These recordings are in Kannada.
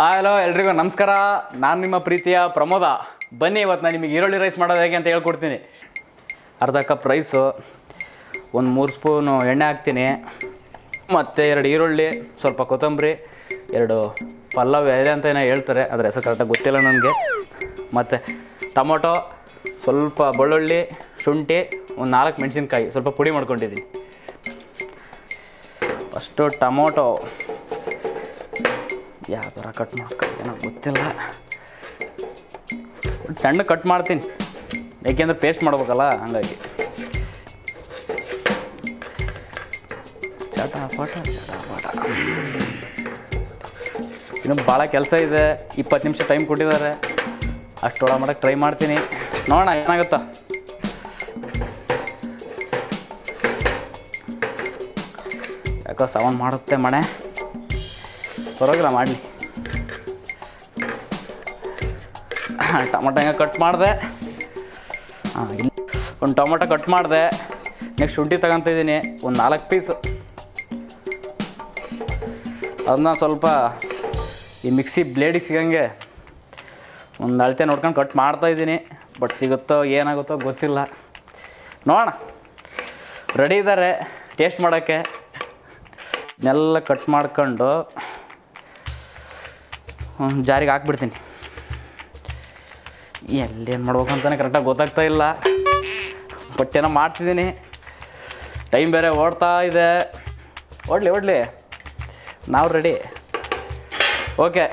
ಹಲೋ ಎಲ್ರಿಗೂ ನಮಸ್ಕಾರ. ನಾನು ನಿಮ್ಮ ಪ್ರೀತಿಯ ಪ್ರಮೋದ. ಬನ್ನಿ ಇವತ್ತು ನಾನು ನಿಮಗೆ ಈರುಳ್ಳಿ ರೈಸ್ ಮಾಡೋದು ಹೇಗೆ ಅಂತ ಹೇಳ್ಕೊಡ್ತೀನಿ. ಅರ್ಧ ಕಪ್ ರೈಸು ಒಂದು ಮೂರು ಸ್ಪೂನು ಎಣ್ಣೆ ಹಾಕ್ತೀನಿ. ಮತ್ತು ಎರಡು ಈರುಳ್ಳಿ, ಸ್ವಲ್ಪ ಕೊತ್ತಂಬರಿ, ಎರಡು ಪಲ್ಲವ್, ಎಲೆ ಅಂತ ಏನೋ ಹೇಳ್ತಾರೆ, ಅದರ ಹೆಸರು ಕರೆಕ್ಟಾಗಿ ಗೊತ್ತಿಲ್ಲ ನನಗೆ. ಮತ್ತು ಟೊಮೊಟೊ, ಸ್ವಲ್ಪ ಬೆಳ್ಳುಳ್ಳಿ, ಶುಂಠಿ, ಒಂದು ನಾಲ್ಕು ಮೆಣಸಿನ್ಕಾಯಿ, ಸ್ವಲ್ಪ ಪುಡಿ ಮಾಡ್ಕೊಂಡಿದ್ದೀನಿ. First tomato. ಯಾವ ಥರ ಕಟ್ ಮಾಡ್ಕೊ, ಏನೋ ಗೊತ್ತಿಲ್ಲ. ಸಣ್ಣ ಕಟ್ ಮಾಡ್ತೀನಿ. ಯಾಕೆಂದ್ರೆ ಪೇಸ್ಟ್ ಮಾಡ್ಬೇಕಲ್ಲ, ಹಂಗಾಗಿ. ಚಟ ಪಟ ಚಟ ಪಟ ಇನ್ನು ಭಾಳ ಕೆಲಸ ಇದೆ. ಇಪ್ಪತ್ತು ನಿಮಿಷ ಟೈಮ್ ಕೊಟ್ಟಿದ್ದಾರೆ. ಅಷ್ಟೊಳ ಮಾಡಕ್ಕೆ ಟ್ರೈ ಮಾಡ್ತೀನಿ. ನೋಡೋಣ, ಏನಾಗುತ್ತಾ? ಯಾಕೋ ಸೌಂಡ್ ಮಾಡುತ್ತೆ ಮಣೆ. ಪರವಾಗಿಲ್ಲ, ಮಾಡಲಿ. ಟೊಮೊಟೊ ಹೆಂಗೆ ಕಟ್ ಮಾಡಿದೆ? ಹಾಂ ಒಂದು ಟೊಮೊಟೊ ಕಟ್ ಮಾಡಿದೆ. ನೆಕ್ಸ್ಟ್ ಶುಂಠಿ ತಗೊಂತಿದ್ದೀನಿ ಒಂದು ನಾಲ್ಕು ಪೀಸ್ ಅದನ್ನ ಸ್ವಲ್ಪ ಈ ಮಿಕ್ಸಿ ಬ್ಲೇಡಿಗೆ ಸಿಗಂಗೆ ಒಂದು ಅಳತೆ ನೋಡ್ಕೊಂಡು ಕಟ್ ಮಾಡ್ತಾಯಿದ್ದೀನಿ ಬಟ್ ಸಿಗುತ್ತೋ ಏನಾಗುತ್ತೋ ಗೊತ್ತಿಲ್ಲ. ನೋಡೋಣ. ರೆಡಿ ಇದ್ದಾರೆ ಟೇಸ್ಟ್ ಮಾಡೋಕ್ಕೆ. ನೆಲ್ಲ ಕಟ್ ಮಾಡ್ಕೊಂಡು ಜಾರಿಗೆ ಹಾಕ್ಬಿಡ್ತೀನಿ. ಎಲ್ಲೇನು ಮಾಡ್ಬೇಕು ಅಂತಲೇ ಕರೆಕ್ಟಾಗಿ ಗೊತ್ತಾಗ್ತಾ ಇಲ್ಲ. ಬಟ್ ಏನೋ ಮಾಡ್ತಿದ್ದೀನಿ. ಟೈಮ್ ಬೇರೆ ಓಡ್ತಾ ಇದೆ. ಓಡಲಿ ಓಡಲಿ. ನಾವು ರೆಡಿ ಓಕೆ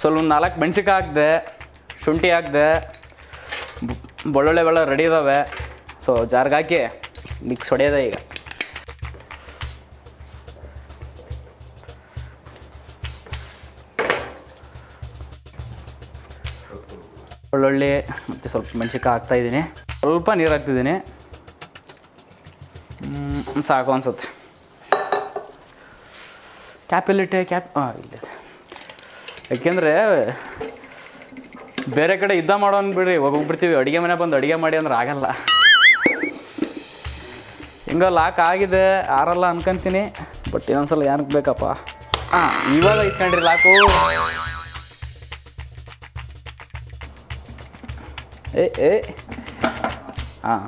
ಸ್ವಲ್ಪ ನಾಲ್ಕು ಮೆಣ್ಸಿಕಾಯಿ ಹಾಕಿದೆ, ಶುಂಠಿ ಹಾಕಿದೆ ಬೆಳ್ಳುಳ್ಳಿ ಬೆಳ್ಳ ರೆಡಿ ಇದ್ದಾವೆ ಸೊ ಜಾರ್ಗೆ ಹಾಕಿ ಮಿಕ್ಸ್ ಹೊಡೆಯೋದೆ ಈಗ. ಬೆಳ್ಳುಳ್ಳಿ ಮತ್ತು ಸ್ವಲ್ಪ ಮೆಣಸಿನ್ಕಾಯಿ ಹಾಕ್ತಾಯಿದ್ದೀನಿ ಸ್ವಲ್ಪ ನೀರು ಹಾಕ್ತಿದ್ದೀನಿ. ಸಾಕು ಅನ್ಸುತ್ತೆ. ಕ್ಯಾಪಿಲಿಟಿ ಕ್ಯಾಪ್ ಹಾಂ ಇಲ್ಲ. ಯಾಕೆಂದರೆ ಬೇರೆ ಕಡೆ ಯುದ್ಧ ಮಾಡೋನ್ ಬಿಡ್ರಿ ಹೋಗ್ಬಿಡ್ತೀವಿ. ಅಡುಗೆ ಮನೆ ಬಂದು ಅಡುಗೆ ಮಾಡಿ ಅಂದ್ರೆ ಆಗಲ್ಲ. ಹಿಂಗ ಲಾಕ್ ಆಗಿದೆ, ಆರಲ್ಲ ಅನ್ಕೊಂತೀನಿ. ಬಟ್ ಇನ್ನೊಂದ್ಸಲ ಏನಕ್ಕೆ ಬೇಕಪ್ಪ ಹಾಂ ಇವಾಗ ಇಟ್ಕೊಂಡ್ರಿ ಲಾಕು ಏ ಏ. ಹಾಂ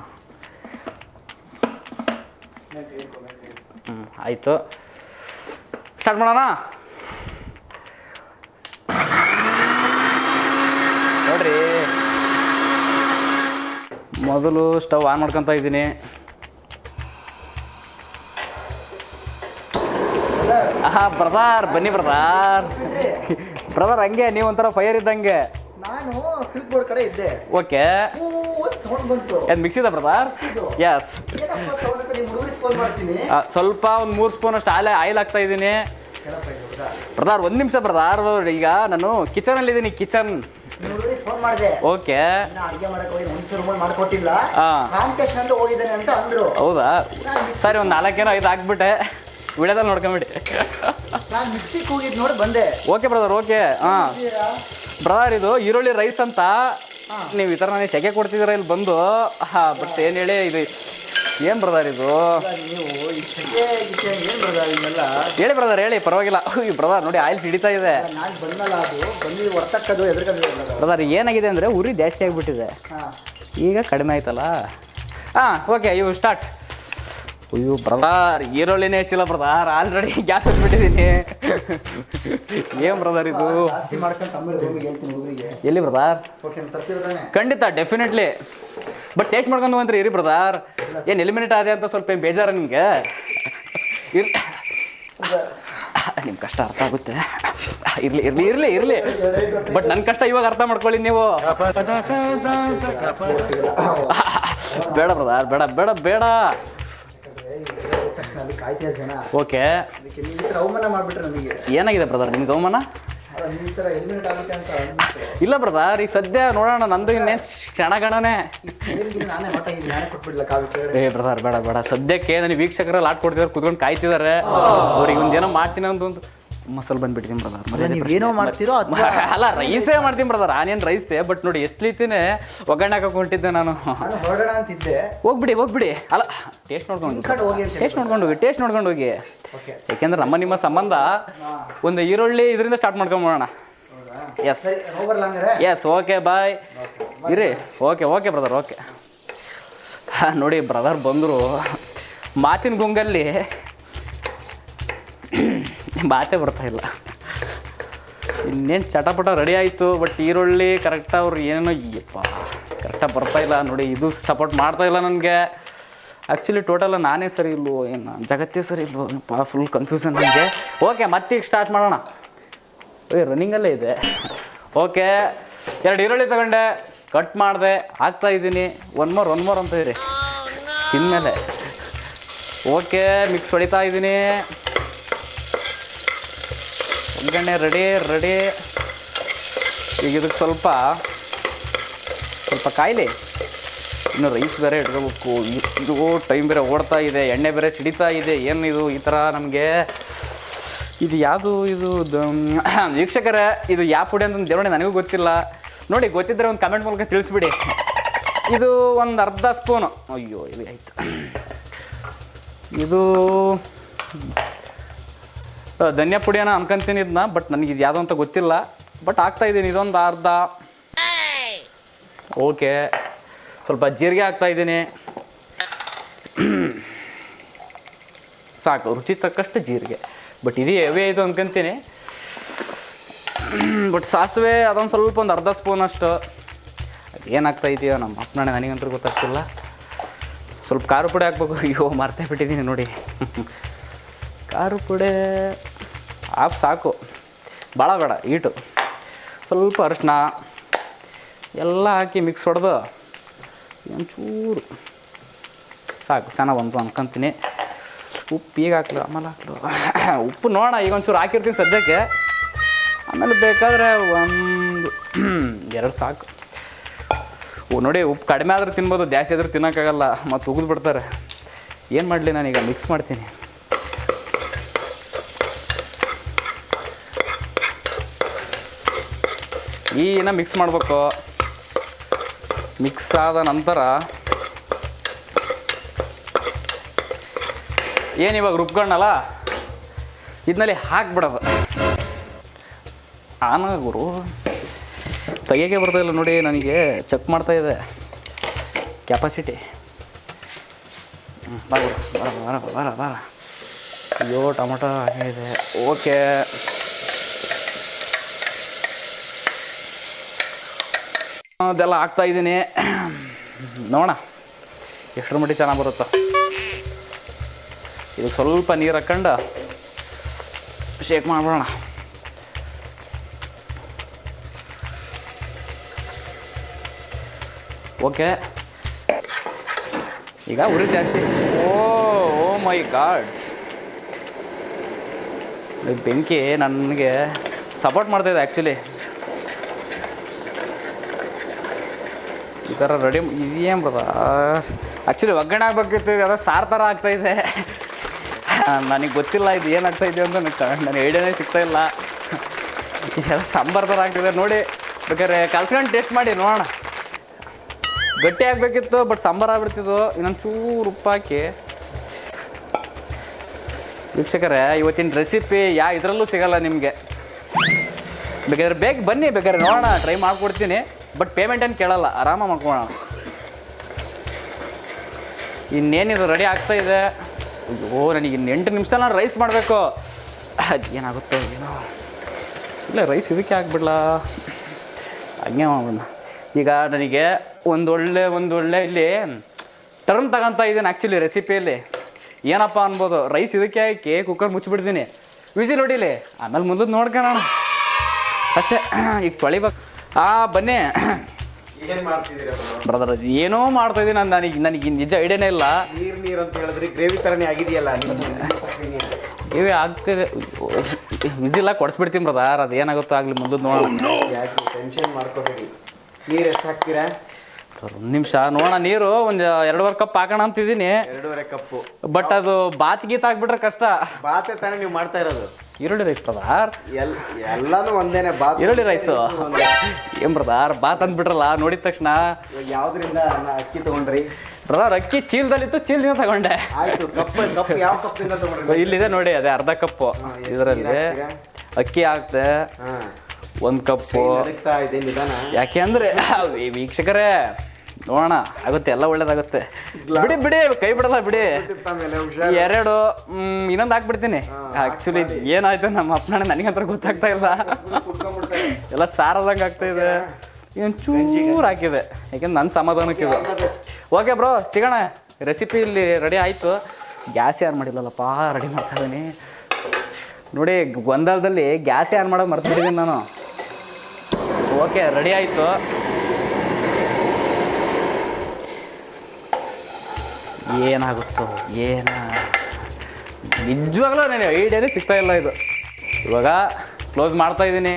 ಹ್ಞೂ ಆಯಿತು. ಸ್ಟಾರ್ಟ್ ಮಾಡೋಣ? ನೋಡ್ರಿ. ಮೊದಲು ಸ್ಟವ್ ಆನ್ ಮಾಡ್ಕೊತ ಇದ್ದೀನಿ. ಹಾಂ ಬ್ರದಾರ್ ಬನ್ನಿ ಬ್ರದಾರ್ ಬ್ರದರ್ ಹಂಗೆ ನೀವು ಒಂಥರ ಫೈರ್ ಇದ್ದಂಗೆ. ನಾನು ಬೋರ್ಡ್ ಕಡೆ ಇದ್ದೆ. ಓಕೆ ಊ ಅಂತ ಸೌಂಡ್ ಬಂತು. ಏನು ಮಿಕ್ಸಿದ ಬ್ರದರ್ ಎಸ್ ಏನಪ್ಪ ಸೌಂಡ್ ಅಂತ ನಿಮ್ಮ ಹುಡುಗರಿಗೆ ಫೋನ್ ಮಾಡ್ತೀನಿ. ಸ್ವಲ್ಪ ಒಂದು ಮೂರು ಸ್ಪೂನ್ ಅಷ್ಟು ಆಲೆ ಆಯಿಲ್ ಹಾಕ್ತಾ ಇದ್ದೀನಿ. ಬ್ರದಾರ್ ಇದು? ಬ್ರದರ್ ಒಂದು ನಿಮಿಷ ಬ್ರದರ್ ಈಗ ನಾನು ಕಿಚನಲ್ಲಿದ್ದೀನಿ ಕಿಚನ್ ನಿಮ್ಮ ಹುಡುಗರಿಗೆ ಫೋನ್ ಮಾಡಿದೆ. ಓಕೆ ಇನ್ನ ಅಡಿಗೆ ಮಾಡಕ್ ಹೋಗಿ ಮನುಷ್ಯ ರೂಮಲ್ಲಿ ಮಾಡ್ಕೊಟ್ಟಿಲ್ಲ. ಹಾ. ಕಾಂಪಿಟೇಷನ್ ಅಂತ ಹೋಗಿದ್ದಾನೆ ಅಂತ ಅಂದ್ರು. ಹೌದಾ? ಸರಿ ಒಂದು ನಾಲ್ಕೇನೋ ಐದು ಹಾಕ್ಬಿಟ್ಟೆ ವಿಡಿಯೋದಲ್ಲಿ ನೋಡ್ಕೊಂಬಿಡಿ. ನಾನು ಮಿಕ್ಸಿಗೆ ಹೋಗಿದ್ ನೋಡಿ ಬಂದೆ. ಓಕೆ ಬ್ರದರ್ ಓಕೆ ಹಾಂ ಇದ್ದೀರಾ? ಬ್ರದರ್ ಇದು ಈರುಳ್ಳಿ ರೈಸ್ ಅಂತ. ನೀವು ಈ ಥರ ನನಗೆ ಸೆಕೆ ಕೊಡ್ತಿದ್ದೀರ ಇಲ್ಲಿ ಬಂದು? ಹಾಂ ಬಟ್ ಏನು ಹೇಳಿ ಇದು ಏನು ಬ್ರದರ್ ಇದು? ನೀವು ಈ ಸೆಕೆ ಏನ್ ಹೇಳಿ ಬ್ರದರ್ ಹೇಳಿ ಪರವಾಗಿಲ್ಲ. ಈ ಬ್ರದರ್ ನೋಡಿ ಆಯಿಲ್ ಹಿಡಿತಾ ಇದೆ. ನಾನು ಬಂದಲ್ಲ ಅದು. ಬಂದು ಹೊರ್ತಕ್ಕದು ಎದುರ್ಕಂದ್ರೆ ಬ್ರದರ್ ಏನಾಗಿದೆ ಅಂದರೆ ಉರಿ ಜಾಸ್ತಿ ಆಗಿಬಿಟ್ಟಿದೆ. ಈಗ ಕಡಿಮೆ ಆಯ್ತಲ್ಲ? ಹಾಂ ಓಕೆ ಇವು ಸ್ಟಾರ್ಟ್ ಅಯ್ಯೋ ಬ್ರದರ್ ಈರುಳ್ಳಿನೇ ಹೆಚ್ಚಿಲ್ಲ ಬ್ರದರ್. ಆಲ್ರೆಡಿ ಗ್ಯಾಸ್ ಹಚ್ಬಿಟ್ಟಿದ್ದೀನಿ ಏನ್ ಬ್ರದರ್ ಇದು? ಎಲ್ಲಿ ಬ್ರದರ್? ಖಂಡಿತ ಡೆಫಿನೆಟ್ಲಿ ಬಟ್ ಟೇಸ್ಟ್ ಮಾಡ್ಕೊಂಡು ಅಂದ್ರೆ ಇರಿ ಬ್ರದರ್. ಏನು ಎಲಿಮಿನೇಟ್ ಆದೆ ಅಂತ ಸ್ವಲ್ಪ ಏನ್ ಬೇಜಾರ ನಿಮಗೆ? ಇರ್ ನಿಮ್ಮ ಕಷ್ಟ ಅರ್ಥ ಆಗುತ್ತೆ. ಇರ್ಲಿ ಇರ್ಲಿ ಇರ್ಲಿ ಇರ್ಲಿ. ಬಟ್ ನನ್ನ ಕಷ್ಟ ಇವಾಗ ಅರ್ಥ ಮಾಡ್ಕೊಳ್ಳಿ ನೀವು. ಬೇಡ ಬ್ರದರ್ ಬೇಡ ಬೇಡ ಬೇಡ. ಜನ ಓಕೆ. ಅದಕ್ಕೆ ನೀವು ಈ ಥರ ಅವಮಾನ ಮಾಡಿಬಿಟ್ರೆ ನನಗೆ ಏನಾಗಿದೆ ಬ್ರದರ್ ನಿಮ್ಗೆ ಅವಮಾನ? ಅಲ್ಲ ನೀವು ಈ ಥರ ಎಲಿಮಿನೇಟ್ ಆಗುತ್ತೆ ಅಂತ ಅಂದ್ಬಿಟ್ಟು ಇಲ್ಲ ಬ್ರದರ್ ಈಗ ಸದ್ಯ ನೋಡೋಣ ನಂದು ಇನ್ನೇ ಕ್ಷಣಗಣನೆ. ಏನಿಗೆ ನಾನೇ ಹೊಟ್ಟಾಗಿ ನಾನೇ ಕೊಟ್ಬಿಡ್ಲ ಕಾವು ಕೆಳಗಡೆ ಏ ಬ್ರದರ್ ಬೇಡ ಬೇಡ. ಸದ್ಯಕ್ಕೆ ನನಗೆ ವೀಕ್ಷಕರಲ್ಲಿ ಆಟ ಕೊಡ್ತಿದ್ದಾರೆ ಕುತ್ಕೊಂಡು ಕಾಯ್ತಿದ್ದಾರೆ ಅವ್ರಿಗೆ ಒಂದೇನೋ ಮಾಡ್ತೀನಿ ಅಂತ ಒಂದು ಮಸಾಲೆ ಬಂದ್ಬಿಡ್ತೀನಿ ಬ್ರದರ್ ಏನೋ ನೀವೇನೋ ಮಾಡ್ತೀರೋ ಅಲ್ಲ ರೈಸೇ ಮಾಡ್ತೀನಿ ಬ್ರದರ್ ಆನಿಯನ್ ರೈಸೇ ಬಟ್ ನೋಡಿ ಎಷ್ಟು ಲೀತಿನೇ ಒಗ್ಗರಣೆ ಹಾಕಕ್ಕೆ ಹೊಂಟಿದ್ದೆ ನಾನು. ಅಂತಿದ್ದೆ. ಹೋಗ್ಬಿಡಿ ಹೋಗ್ಬಿಡಿ. ಅಲ್ಲ ಟೇಸ್ಟ್ ನೋಡ್ಕೊಂಡು ಟೇಸ್ಟ್ ನೋಡ್ಕೊಂಡು ಹೋಗಿ ಟೇಸ್ಟ್ ನೋಡ್ಕೊಂಡು ಹೋಗಿ. ಯಾಕೆಂದ್ರೆ ನಮ್ಮ ನಿಮ್ಮ ಸಂಬಂಧ ಒಂದು ಈರುಳ್ಳಿ ಇದರಿಂದ ಸ್ಟಾರ್ಟ್ ಮಾಡ್ಕೊಂಬೋಣ ಎಸ್ ಎಸ್ ಓಕೆ ಬಾಯ್ ಇರಿ. ಓಕೆ ಓಕೆ ಬ್ರದರ್ ಓಕೆ ನೋಡಿ ಬ್ರದರ್ ಬಂದರು. ಮಾತಿನ ಗುಂಗಲ್ಲಿ ಮಾತೇ ಬರ್ತಾ ಇಲ್ಲ. ಇನ್ನೇನು ಚಟಪಟ ರೆಡಿ ಆಯಿತು ಬಟ್ ಈರುಳ್ಳಿ ಕರೆಕ್ಟಾಗಿ ಅವ್ರು ಏನೇನೋ ಇಪ್ಪ ಕರೆಕ್ಟಾಗಿ ಬರ್ತಾ ಇಲ್ಲ ನೋಡಿ, ಇದು ಸಪೋರ್ಟ್ ಮಾಡ್ತಾ ಇಲ್ಲ ನನಗೆ. ಆ್ಯಕ್ಚುಲಿ ಟೋಟಲ್ ನಾನೇ ಸರಿ ಇಲ್ವೋ ಏನು, ಜಗತ್ತೇ ಸರಿ ಇಲ್ವೋ ಫುಲ್ ಕನ್ಫ್ಯೂಷನ್ ನನಗೆ. ಓಕೆ ಮತ್ತೆ ಸ್ಟಾರ್ಟ್ ಮಾಡೋಣ. ಏ ರನ್ನಿಂಗಲ್ಲೇ ಇದೆ. ಓಕೆ ಎರಡು ಈರುಳ್ಳಿ ತಗೊಂಡೆ ಕಟ್ ಮಾಡಿದೆ, ಹಾಕ್ತಾ ಇದ್ದೀನಿ. ಒನ್ ಮೋರ್ ಒನ್ ಮೋರ್ ಅಂತ ಇರಿ. ತಿನ್ಮೇಲೆ. ಓಕೆ ಮಿಕ್ಸ್ ಹೊಡಿತಾ ಇದ್ದೀನಿ. ಒಗ್ಗರಣೆ ರೆಡಿ ರೆಡಿ. ಈಗ ಇದಕ್ಕೆ ಸ್ವಲ್ಪ ಸ್ವಲ್ಪ ಕಾಯಿಲೆ. ಇನ್ನು ರೈಸ್ ಬೇರೆ ಇಟ್ಕೋಬೇಕು. ಇದು ಟೈಮ್ ಬೇರೆ ಓಡ್ತಾ ಇದೆ, ಎಣ್ಣೆ ಬೇರೆ ಸಿಡಿತಾ ಇದೆ, ಏನು ಇದು ಈ ಥರ ನಮಗೆ? ಇದು ಯಾವುದು ಇದು ವೀಕ್ಷಕರೇ, ಇದು ಯಾವ ಪುಡಿ ಅಂತ ದೇವಣೆ ನನಗೂ ಗೊತ್ತಿಲ್ಲ. ನೋಡಿ ಗೊತ್ತಿದ್ದರೆ ಒಂದು ಕಮೆಂಟ್ ಮೂಲಕ ತಿಳಿಸ್ಬಿಡಿ. ಇದು ಒಂದು ಅರ್ಧ ಸ್ಪೂನು ಅಯ್ಯೋ, ಇದು ಆಯ್ತು. ಇದು ಧನಿಯಾ ಪುಡಿಯನ ಅನ್ಕೊಂತೀನಿ ಇದನ್ನ ಬಟ್ ನನಗೆ ಇದು ಯಾವುದು ಅಂತ ಗೊತ್ತಿಲ್ಲ. ಬಟ್ ಹಾಕ್ತಾ ಇದ್ದೀನಿ, ಇದೊಂದು ಅರ್ಧ. ಓಕೆ. ಸ್ವಲ್ಪ ಜೀರಿಗೆ ಹಾಕ್ತಾ ಇದ್ದೀನಿ. ಸಾಕು, ರುಚಿ ತಕ್ಕಷ್ಟು ಜೀರಿಗೆ. ಬಟ್ ಇದು ಹೆವಿ ಇದು ಅನ್ಕೊಂತೀನಿ. ಬಟ್ ಸಾಸಿವೆ, ಅದೊಂದು ಸ್ವಲ್ಪ ಒಂದು ಅರ್ಧ ಸ್ಪೂನ್ ಅಷ್ಟು. ಏನಾಗ್ತಾ ಇದೆಯೋ ನಮ್ಮ ಅಪ್ಪನಾಣೆ ನನಗಂತೂ ಗೊತ್ತಾಗ್ತಿಲ್ಲ. ಸ್ವಲ್ಪ ಖಾರ ಪುಡಿ ಹಾಕ್ಬೇಕು. ಅಯ್ಯೋ, ಮರ್ತೇ ಬಿಟ್ಟಿದ್ದೀನಿ ನೋಡಿ. ಖಾರ ಪುಡಿ ಹಾಫ್ ಸಾಕು. ಭಾಳ ಬೇಡ, ಈಟು. ಸ್ವಲ್ಪ ಅರಿಶಿನ, ಎಲ್ಲ ಹಾಕಿ ಮಿಕ್ಸ್ ಹೊಡೆದು ಒಂಚೂರು. ಸಾಕು, ಚೆನ್ನಾಗಿ ಬಂತು ಅನ್ಕೊಂತೀನಿ. ಉಪ್ಪು ಈಗ ಹಾಕ್ಲು, ಆಮೇಲೆ ಹಾಕ್ಲು. ಉಪ್ಪು ನೋಡೋಣ, ಈಗ ಒಂಚೂರು ಹಾಕಿರ್ತೀನಿ ಸದ್ಯಕ್ಕೆ. ಆಮೇಲೆ ಬೇಕಾದರೆ ಒಂದು, ಎರಡು ಸಾಕು. ಓ, ನೋಡಿ, ಉಪ್ಪು ಕಡಿಮೆ ಆದರೂ ತಿನ್ಬೋದು, ಜಾಸ್ತಿ ಆದರೂ ತಿನ್ನೋಕ್ಕಾಗಲ್ಲ, ಮತ್ತು ಉಗಿದ್ಬಿಡ್ತಾರೆ ಏನು ಮಾಡಲಿ ನಾನೀಗ ಮಿಕ್ಸ್ ಮಾಡ್ತೀನಿ. ಈನ ಮಿಕ್ಸ್ ಮಾಡಬೇಕು. ಮಿಕ್ಸ್ ಆದ ನಂತರ ಏನು ಇವಾಗ ರುಬ್ಕೊಂಡಲ್ಲ ಇದನ್ನಲ್ಲಿ ಹಾಕ್ಬಿಡೋದು. ಆನ ಗುರು ತೆಗಿಯೋಕೆ ಬರ್ತಾಯಿಲ್ಲ ನೋಡಿ, ನನಗೆ ಚೆಕ್ ಮಾಡ್ತಾ ಇದೆ. ಕ್ಯಾಪಾಸಿಟಿ ಬರ ಬರ ಬರ ಬರ ಬರ ಅಯ್ಯೋ, ಟೊಮೊಟೊ ಹಾಗೆ ಇದೆ. ಓಕೆ ಅದೆಲ್ಲ ಹಾಕ್ತಾ ಇದ್ದೀನಿ. ನೋಡೋಣ. ಎಷ್ಟರ ಮಟ್ಟಿಗೆ ಚೆನ್ನಾಗಿ ಬರುತ್ತೋ. ಇದು ಸ್ವಲ್ಪ ನೀರು ಹಾಕ್ಕೊಂಡು ಶೇಕ್ ಮಾಡಿಬಿಡೋಣ. ಓಕೆ ಈಗ ಉರಿ ಜಾಸ್ತಿ. Oh oh my god. ಬೆಂಕಿ ನನಗೆ ಸಪೋರ್ಟ್ ಮಾಡ್ತಾಯಿದೆ ಆ್ಯಕ್ಚುಲಿ ಈ ಥರ ರೆಡಿ ಇದೇನು ಬದ ಆ್ಯಕ್ಚುಲಿ ಒಗ್ಗರಣೆ ಆಗ್ಬೇಕಿತ್ತು ಅದೇ ಸಾರು ಥರ ಆಗ್ತಾಯಿದೆ ನನಗೆ ಗೊತ್ತಿಲ್ಲ ಇದು ಏನಾಗ್ತಾ ಇದೆ ಅಂತ ನನಗೆ ನನಗೆ ಐಡಿಯಾನೇ ಸಿಗ್ತಾ ಇಲ್ಲ. ಇದೆಲ್ಲ ಸಾಂಬಾರು ಥರ ಆಗ್ತಿದೆ ನೋಡಿ. ಬೇಕಾದ್ರೆ ಕಲ್ಸ್ಕೊಂಡು ಟೇಸ್ಟ್ ಮಾಡಿ ನೋಡೋಣ. ಗಟ್ಟಿ ಆಗಬೇಕಿತ್ತು ಬಟ್ ಸಾಂಬಾರು ಆಗ್ಬಿಡ್ತಿದ್ದು ಇನ್ನೊಂದು ಚೂರು ಉಪ್ಪು ಹಾಕಿ. ವೀಕ್ಷಕರೇ, ಇವತ್ತಿನ ರೆಸಿಪಿ ಯಾ ಇದರಲ್ಲೂ ಸಿಗಲ್ಲ ನಿಮಗೆ. ಬೇಕಾದ್ರೆ ಬೇಗ ಬನ್ನಿ, ಬೇಕಾದ್ರೆ ನೋಡೋಣ ಟ್ರೈ ಮಾಡಿಕೊಡ್ತೀನಿ. ಬಟ್ ಪೇಮೆಂಟ್ ಏನು ಕೇಳಲ್ಲ, ಆರಾಮ ಮಾಡ್ಕೋಣ ಇನ್ನೇನಿದು ರೆಡಿ ಆಗ್ತಾ ಇದೆ. ಓ ನನಗೆ ಇನ್ನು ಎಂಟು ನಿಮಿಷ ನಾನು ರೈಸ್ ಮಾಡಬೇಕು. ಏನಾಗುತ್ತೋ ಏನೋ. ಇಲ್ಲ ರೈಸ್ ಇದಕ್ಕೆ ಹಾಕ್ಬಿಡ್ಲ ಹಂಗೆ ಮಾಡೋಣ ಈಗ ನನಗೆ ಒಂದು ಒಳ್ಳೆ ಒಂದು ಒಳ್ಳೆ ಇಲ್ಲಿ ಟರ್ನ್ ತಗೊಂತ ಇದ್ದೀನಿ ಆ್ಯಕ್ಚುಲಿ ರೆಸಿಪಿಯಲ್ಲಿ ಏನಪ್ಪ ಅನ್ಬೋದು ರೈಸ್ ಇದಕ್ಕೆ ಹಾಕಿ ಕುಕ್ಕರ್ ಮುಚ್ಚಿಬಿಡ್ತೀನಿ. ವಿಸಿಲ್ ಹೊಡಿಲಿ ಆಮೇಲೆ ಮುಂದದ್ದು ನಾನು. ಅಷ್ಟೇ, ಈಗ ತೊಳಿಬೇಕು. ಆ ಬನ್ನಿ. ಬ್ರದರ್ ಏನೋ ಮಾಡ್ತಾ ಇದ್ದೀನಿ ನಾನು. ನನಗೆ ನನಗೆ ನಿಜ ಐಡಿಯಾನೇ ಇಲ್ಲ. ನೀರು ನೀರು ಅಂತ ಹೇಳಿದ್ರೆ ಗ್ರೇವಿ ಥರನೇ ಆಗಿದೆಯಲ್ಲ ಇವೇ ಆಗ್ತಿದೆ. ವಿಜಿಲ್ಲ ಕೊಡಿಸ್ಬಿಡ್ತೀನಿ ಬ್ರದರ್ ಅದು ಏನಾಗುತ್ತೋ ಆಗಲಿ ಮುಂದೆ ನೋಡೋಣ. ಯಾಕೆ ಟೆನ್ಷನ್ ಮಾಡ್ಕೋಬೇಡಿ. ನೀರು ಎಷ್ಟು ಹಾಕ್ತೀರಾ? ಸರ್ ಒಂದು ನಿಮಿಷ. ನೋಡೋಣ ನೀರು ಒಂದು ಎರಡೂವರೆ ಕಪ್ ಹಾಕೋಣ ಅಂತಿದ್ದೀನಿ. ಎರಡೂವರೆ ಕಪ್ಪು. ಬಟ್ ಅದು ಬಾತ್ ಗೀತ್ ಹಾಕ್ಬಿಟ್ರೆ ಕಷ್ಟ. ಬಾತೆ ತಾನೇ ನೀವು ಮಾಡ್ತಾ ಇರೋದು. ಈರುಳ್ಳಿ ರೈಸ್ ಪ್ರದಾರ್ ಎಲ್ ಎಲ್ಲಾನು ಒಂದೇನೆ ಬಾತ್. ಈರುಳ್ಳಿ ರೈಸು ಏನ್ ಪ್ರದಾರ್ ಬಾತ್ ಅಂದ್ಬಿಟ್ರಲ್ಲ ನೋಡಿದ ತಕ್ಷಣ. ಯಾವ್ದ್ರಿಂದ ಅಕ್ಕಿ ತಗೊಂಡ್ರಿ? ಬ್ರದಾರ್ ಅಕ್ಕಿ ಚೀಲದಲ್ಲಿತ್ತು ಚೀಲದಿಂದ ತಗೊಂಡೆ. ಇಲ್ಲಿದೆ ನೋಡಿ ಅದೇ ಅರ್ಧ ಕಪ್ಪು. ಇದರಲ್ಲಿ ಅಕ್ಕಿ ಹಾಕ್ತೆ ಒಂದ್ ಕಪ್ಪು. ಯಾಕೆ ಅಂದ್ರೆ ವೀಕ್ಷಕರೇ ನೋಡೋಣ ಆಗುತ್ತೆ ಎಲ್ಲ ಒಳ್ಳೇದಾಗುತ್ತೆ. ಬಿಡಿ ಬಿಡಿ ಕೈ ಬಿಡಲ್ಲ ಬಿಡಿ. ಎರಡು ಇನ್ನೊಂದು ಹಾಕ್ಬಿಡ್ತೀನಿ. ಆಕ್ಚುಲಿ ಏನಾಯ್ತು ನಮ್ಮ ಅಪ್ಪನ ಅಂತ ಗೊತ್ತಾಗ್ತಾ ಇಲ್ಲ. ಎಲ್ಲ ಸಾರದಂಗೆ ಆಗ್ತಾ ಇದೆ. ಚೂರು ಹಾಕಿದೆ. ಯಾಕೆಂದ್ರೆ ನನ್ನ ಸಮಾಧಾನಕ್ಕೆ ಓಕೆ ಬ್ರೋ ಸಿಗೋಣ. ರೆಸಿಪಿ ಇಲ್ಲಿ ರೆಡಿ ಆಯಿತು. ಗ್ಯಾಸ್ ಯಾರು ಮಾಡಿಲ್ಲಲ್ಲಪ್ಪ ರೆಡಿ ಮಾಡ್ತಾ ಇದೀನಿ. ನೋಡಿ ಗೊಂದಲದಲ್ಲಿ ಗ್ಯಾಸ್ ಯಾರು ಮಾಡೋದು ಮರ್ತಿದ್ದೀನಿ ನಾನು. ಓಕೆ ರೆಡಿ ಆಯಿತು. ಏನಾಗುತ್ತೋ, ಏನ? ನಿಜವಾಗ್ಲೂ ನಾನು ಐಡಿಯಾನೇ ಸಿಗ್ತಾ ಇಲ್ಲ ಇದು. ಇವಾಗ ಕ್ಲೋಸ್ ಮಾಡ್ತಾ ಇದ್ದೀನಿ.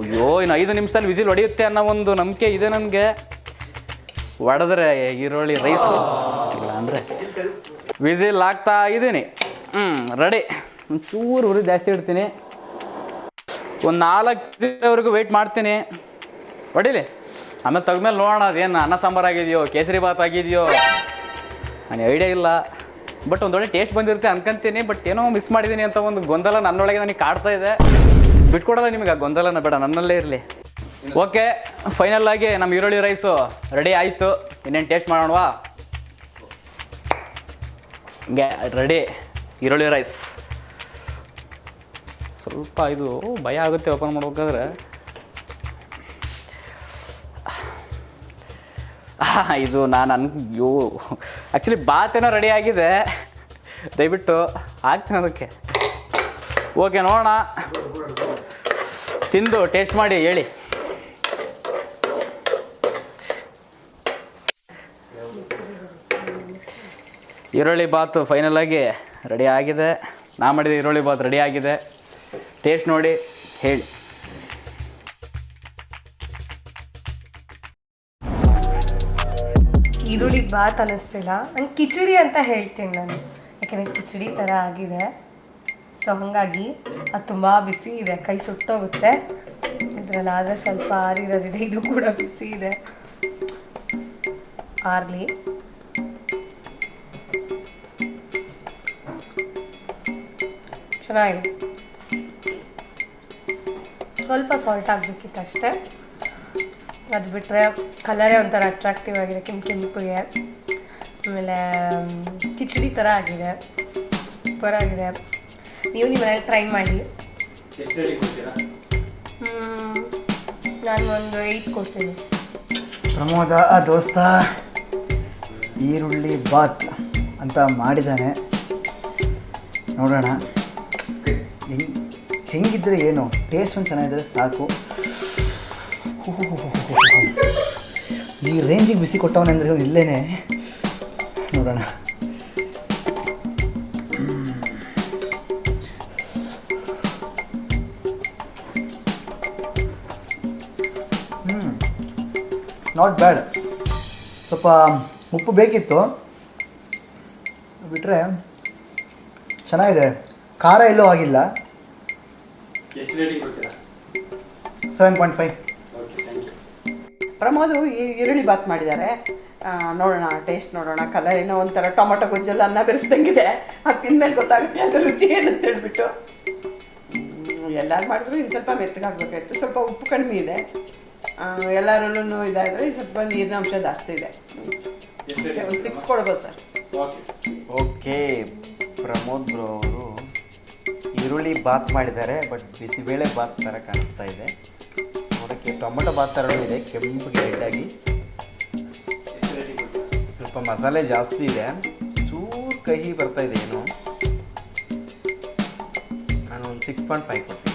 ಅಯ್ಯೋ, ಇನ್ನು ಐದು ನಿಮಿಷದಲ್ಲಿ ವಿಜಿಲ್ ಹೊಡೆಯುತ್ತೆ ಅನ್ನೋ ಒಂದು ನಂಬಿಕೆ ಇದೆ ನನಗೆ. ಹೊಡೆದ್ರೆ ಈರುಳ್ಳಿ ರೈಸ್ ಇಲ್ಲ ಅಂದರೆ ವಿಜಿಲ್ ಹಾಕ್ತಾ ಇದ್ದೀನಿ. ಹ್ಞೂ ರೆಡಿ ಒಂಚೂರು ಉರಿ ಜಾಸ್ತಿ ಇಡ್ತೀನಿ. ಒಂದು ನಾಲ್ಕು ದಿನವರೆಗೂ ವೆಯ್ಟ್ ಮಾಡ್ತೀನಿ. ಹೊಡಿಲಿ? ಆಮೇಲೆ ತೆಗ್ದ್ಮೇಲೆ ನೋಡೋಣ, ಅದೇನು ಅನ್ನ ಸಾಂಬಾರು ಆಗಿದೆಯೋ ಕೇಸರಿ ಬಾತ್ ಆಗಿದೆಯೋ. ನನಗೆ ಐಡಿಯಾ ಇಲ್ಲ. ಬಟ್ ಒಂದೊಳ್ಳೆ ಟೇಸ್ಟ್ ಬಂದಿರುತ್ತೆ ಅನ್ಕೊಂತೀನಿ ಬಟ್ ಏನೋ ಮಿಸ್ ಮಾಡಿದ್ದೀನಿ ಅಂತ ಒಂದು ಗೊಂದಲ ನನ್ನೊಳಗೆ ನನಗೆ ಕಾಡ್ತಾ ಇದೆ. ಬಿಟ್ಕೊಡಲ್ಲ ನಿಮಗೆ ಆ ಗೊಂದಲನ ಬೇಡ, ನನ್ನಲ್ಲೇ ಇರಲಿ. ಓಕೆ ಫೈನಲ್ ಆಗಿ ನಮ್ಮ ಈರುಳ್ಳಿ ರೈಸು ರೆಡಿ ಆಯಿತು. ಇನ್ನೇನು ಟೇಸ್ಟ್ ಮಾಡೋಣವಾ? ಗೆ ರೆಡಿ ಈರುಳ್ಳಿ ರೈಸ್ ಸ್ವಲ್ಪ ಇದು ಭಯ ಆಗುತ್ತೆ ಓಪನ್ ಮಾಡ್ಬೇಕಾದ್ರೆ. ಇದು ನಾನು ಅನ್, ಯೋ ಆ್ಯಕ್ಚುಲಿ ಬಾತ್ ಏನೋ ರೆಡಿ ಆಗಿದೆ. ದಯವಿಟ್ಟು ಹಾಕ್ತೀನಿ ಅದಕ್ಕೆ. ಓಕೆ ನೋಡೋಣ. ತಿಂದು ಟೇಸ್ಟ್ ಮಾಡಿ, ಹೇಳಿ. ಈರುಳ್ಳಿ ಬಾತು ಫೈನಲಾಗಿ ರೆಡಿ ಆಗಿದೆ. ನಾ ಮಾಡಿದ ಈರುಳ್ಳಿ ಬಾತ್ ರೆಡಿ ಆಗಿದೆ. ಟೇಸ್ಟ್ ನೋಡಿ, ಹೇಳಿ. ಈರುಳ್ಳಿ ಬಾತ್ ಅನ್ನಿಸ್ತಿಲ್ಲ ನಂಗೆ ಕಿಚಡಿ ಅಂತ ಹೇಳ್ತೀನಿ ನಾನು. ಯಾಕೆಂದರೆ ಕಿಚಡಿ ಥರ ಆಗಿದೆ. ಸೊ ಹಾಗಾಗಿ ಅದು ತುಂಬ ಬಿಸಿ ಇದೆ. ಕೈ ಸುಟ್ಟೋಗುತ್ತೆ. ಇದರಲ್ಲಿ ಆದರೆ ಸ್ವಲ್ಪ ಆರಿರೋದಿದೆ. ಇದು ಕೂಡ ಬಿಸಿ ಇದೆ. ಆರ್ಲಿ. ಚೆನ್ನಾಗಿದೆ. ಸ್ವಲ್ಪ ಸಾಲ್ಟ್ ಹಾಕ್ಬೇಕಿತ್ತು ಅಷ್ಟೇ. ಅದು ಬಿಟ್ಟರೆ ಕಲರೇ ಒಂಥರ ಅಟ್ರಾಕ್ಟಿವ್ ಆಗಿದೆ ಕೆಂಪು ಕೆಂಪಿಗೆ. ಆಮೇಲೆ ಕಿಚಡಿ ಥರ ಆಗಿದೆ ಸೂಪರ್ ಆಗಿದೆ. ನೀವು ನಿಮ್ಮ ಮನೇಲಿ ಟ್ರೈ ಮಾಡಿ. ನಾನು ಒಂದು ಏಯ್ಟ್ ಕೊಡ್ತೀನಿ. ಪ್ರಮೋದ ದೋಸ್ತ ಈರುಳ್ಳಿ ಬಾತ್ ಅಂತ ಮಾಡಿದ್ದಾನೆ ನೋಡೋಣ. ಹೆಂಗ್ ಹೆಂಗಿದ್ರೆ ಏನು? ಟೇಸ್ಟ್ ಒಂದು ಚೆನ್ನಾಗಿದ್ರೆ ಸಾಕು. ಈ ರೇಂಜಿಗೆ ಬಿಸಿ ಕೊಟ್ಟವನಂದ್ರೆ ಇವನು ಇಲ್ಲೇನೆ. ನೋಡೋಣ. ನಾಟ್ ಬ್ಯಾಡ್ ಸ್ವಲ್ಪ ಉಪ್ಪು ಬೇಕಿತ್ತು. ಬಿಟ್ಟರೆ ಚೆನ್ನಾಗಿದೆ. ಖಾರ ಎಲ್ಲೂ ಆಗಿಲ್ಲ. ಸೆವೆನ್ ಪಾಯಿಂಟ್ ಫೈವ್ ಪ್ರಮೋದು ಈ ಈರುಳ್ಳಿ ಬಾತ್ ಮಾಡಿದ್ದಾರೆ. ನೋಡೋಣ ಟೇಸ್ಟ್ ನೋಡೋಣ ಕಲರ್ ಏನೋ ಒಂಥರ ಟೊಮೊಟೊ ಗೊಜ್ಜೆಲ್ಲ ಅನ್ನ ಬೆರೆಸ್ದಂಗಿದೆ. ಅದು ತಿಂದ್ಮೇಲೆ ಗೊತ್ತಾಗುತ್ತೆ ಅದು ರುಚಿ ಏನಂತ ಹೇಳ್ಬಿಟ್ಟು. ಎಲ್ಲರೂ ಮಾಡಿದ್ರು ಇನ್ನು ಸ್ವಲ್ಪ ಮೆತ್ತಗಾಗಬೇಕಾಯ್ತು ಸ್ವಲ್ಪ ಉಪ್ಪು ಕಡಿಮೆ ಇದೆ. ಎಲ್ಲರಲ್ಲೂ ಇದಾದರೆ ಸ್ವಲ್ಪ ನೀರಿನ ಅಂಶ ಜಾಸ್ತಿ ಇದೆ. ಒಂದು ಸಿಕ್ಸ್ ಕೊಡ್ಬೋದು ಸರ್. ಓಕೆ. ಪ್ರಮೋದ್ ಬ್ರೋ ಅವರು ಈರುಳ್ಳಿ ಬಾತ್ ಮಾಡಿದ್ದಾರೆ ಬಟ್ ಬಿಸಿಬೇಳೆ ಬಾತ್ ಥರ ಕಾಣಿಸ್ತಾ ಇದೆ. ಟೊಮೊಟೊ ಬಾತ್ ಥರನೂ ಇದೆ, ಕೆಂಪು ರೆಡ್ಡಾಗಿ ಸ್ವಲ್ಪ ಮಸಾಲೆ ಜಾಸ್ತಿ ಇದೆ. ಚೂರು ಕಹಿ ಬರ್ತಾ ಇದೆ ಏನು. ನಾನು ಒಂದು ಸಿಕ್ಸ್ ಪಾಯಿಂಟ್ ಫೈವ್ ಕೊಡ್ತೀನಿ.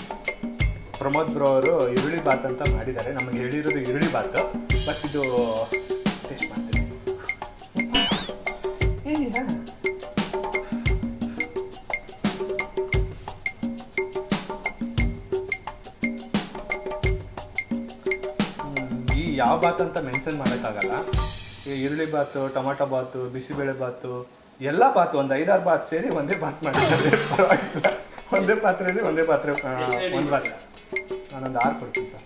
ಪ್ರಮೋದ್ ಬ್ರೋ ಅವರು ಈರುಳ್ಳಿ ಬಾತ್ ಅಂತ ಮಾಡಿದ್ದಾರೆ. ನಮಗೆ ಹೇಳಿರೋದು ಈರುಳ್ಳಿ ಬಾತ್ ಬಟ್ ಇದು ಯಾವ ಬಾತ್ ಅಂತ ಮೆನ್ಷನ್ ಮಾಡೋಕ್ಕಾಗಲ್ಲ. ಈ ಈರುಳ್ಳಿ ಬಾತು ಟೊಮಾಟೊ ಬಾತು ಬಿಸಿಬೇಳೆ ಬಾತು ಎಲ್ಲ ಬಾತು ಒಂದು ಐದಾರು ಬಾತ್ ಸೇರಿ ಒಂದೇ ಬಾತ್ ಮಾಡಿದ್ದಾರೆ. ಒಂದೇ ಪಾತ್ರೆಯಲ್ಲಿ ಒಂದೇ ಪಾತ್ರೆ ಒಂದು ಪಾತ್ರೆ ನಾನೊಂದು ಆರು ಕೊಡ್ತೀನಿ ಸರ್.